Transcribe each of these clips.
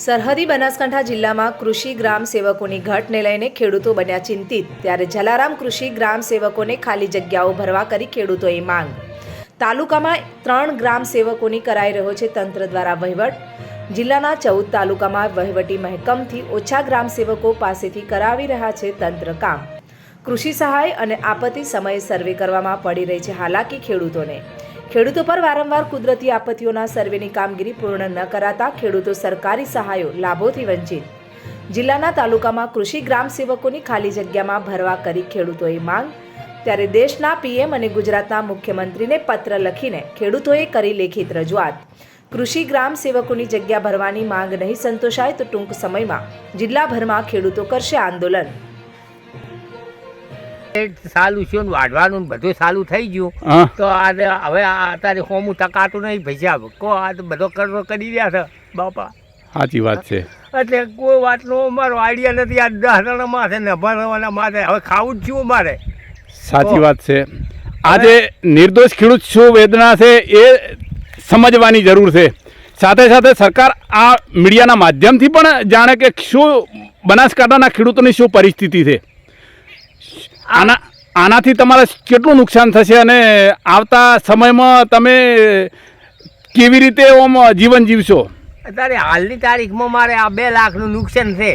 સરહદી બનાસકાંઠા જિલ્લામાં કૃષિ ગ્રામ સેવકોની ઘટને લઈને ખેડૂતો બન્યા ચિંતિત. ત્યારે જલારામ કૃષિ ગ્રામ સેવકોને ખાલી જગ્યાઓ ભરવા કરી ખેડૂતોએ માંગ. તાલુકામાં ત્રણ ગ્રામ સેવકોની કરાઈ રહ્યો છે તંત્ર દ્વારા વહીવટ. જિલ્લાના ચૌદ તાલુકામાં વહીવટી મહેકમથી ઓછા ગ્રામ સેવકો પાસેથી કરાવી રહ્યા છે તંત્ર કામ. કૃષિ સહાય અને આપત્તિ સમયે સર્વે કરવામાં પડી રહી છે, હાલાકી ખેડૂતોને. ખેડૂતો પર વારંવાર કુદરતી આપત્તિઓના સર્વેની કામગીરી પૂર્ણ ન કરાતા ખેડૂતો સરકારી સહાયો લાભોથી વંચિત. જિલ્લાના તાલુકામાં કૃષિ ગ્રામ સેવકોની ખાલી જગ્યામાં ભરવા કરી ખેડૂતોએ માંગ. ત્યારે દેશના પીએમ અને ગુજરાતના મુખ્યમંત્રીને પત્ર લખીને ખેડૂતોએ કરી લેખિત રજૂઆત. કૃષિ ગ્રામ સેવકોની જગ્યા ભરવાની માંગ નહીં સંતોષાય તો ટૂંક સમયમાં જિલ્લાભરમાં ખેડૂતો કરશે આંદોલન. સાલું છે વાઢવાનું બધું સાલું થઈ ગયું. તો આ હવે આ અત્યારે હોમું ટકાતું નહીં પૈસા. કો આ તો બધો કરવો કરી રહ્યા છે બાપા. સાચી વાત છે. એટલે કોઈ વાતનો અમારો આઈડિયા નથી. આ દસ જણા માથે ને ભરવાના માથે. હવે ખાવું જ છું મારે. સાચી વાત છે. આજે નિર્દોષ ખેડૂત શું વેદના છે એ સમજવાની જરૂર છે. સાથે સાથે સરકાર આ મીડિયાના માધ્યમથી પણ જાણે કે શું બનાસકાંઠાના ખેડૂતોની શું પરિસ્થિતિ છે. આના આનાથી તમારે કેટલું નુકસાન થશે અને આવતા સમયમાં તમે કેવી રીતે ઓમ જીવન જીવશો? અત્યારે હાલની તારીખમાં મારે આ બે લાખનું નુકસાન છે.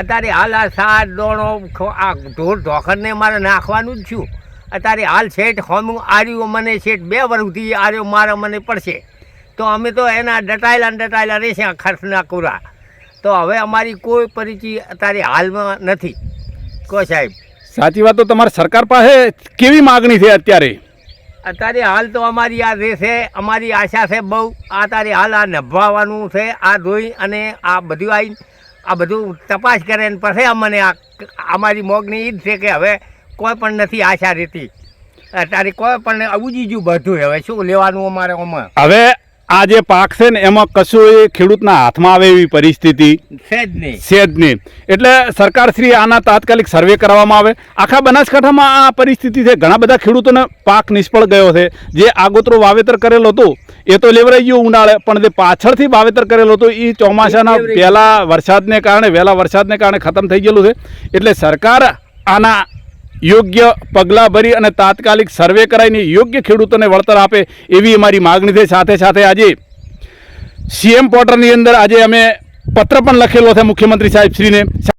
અત્યારે હાલ આ સાત દોણો આ ઢોર ઢોખરને મારે નાખવાનું જ છું. અત્યારે હાલ શેઠ હોમું આર્યું મને શેઠ બે વર્ષથી આર્યો મારે મને પડશે. તો અમે તો એના ડટાયેલા ને ડટાયેલા રહેશે આ ખર્ચના કુરા. તો હવે અમારી કોઈ પરિચય અત્યારે હાલમાં નથી. કો સાહેબ? સાચી વાત તો તમારે સરકાર પાસે કેવી માગણી છે અત્યારે? અત્યારે હાલ તો અમારી આ રહેશે અમારી આશા છે બહુ. આ તારે હાલ આ નભાવવાનું છે આ ધોઈ અને આ બધું આવી આ બધું તપાસ કરે ને પછી અમને આ અમારી મોગની એ જ છે કે હવે કોઈ પણ નથી આશા રહેતી. અત્યારે કોઈ પણ ઉજી જીજું બધું હવે શું લેવાનું અમારે આમાં હવે આ જે પાક છે ને એમાં કશું એ ખેડૂતના હાથમાં આવે એવી પરિસ્થિતિ છે જ નહીં. છે જ નહીં. એટલે સરકારશ્રી આના તાત્કાલિક સર્વે કરવામાં આવે. આખા બનાસકાંઠામાં આ પરિસ્થિતિ છે. ઘણા બધા ખેડૂતોને પાક નિષ્ફળ ગયો છે. જે આગોતરો વાવેતર કરેલો હતો એ તો લેવરાઈ ગયું ઉનાળે પણ જે પાછળથી વાવેતર કરેલો હતો એ ચોમાસાના પહેલાં વરસાદને કારણે વહેલા વરસાદને કારણે ખતમ થઈ ગયેલું છે. એટલે સરકાર આના યોગ્ય પગલાં ભરી અને તાત્કાલિક સર્વે કરાવીને યોગ્ય ખેડૂતોને વળતર આપે એવી અમારી માગણી છે. સાથે સાથે આજે સીએમ પોર્ટલની અંદર આજે અમે પત્ર પણ લખેલો છે મુખ્યમંત્રી સાહેબ શ્રીને.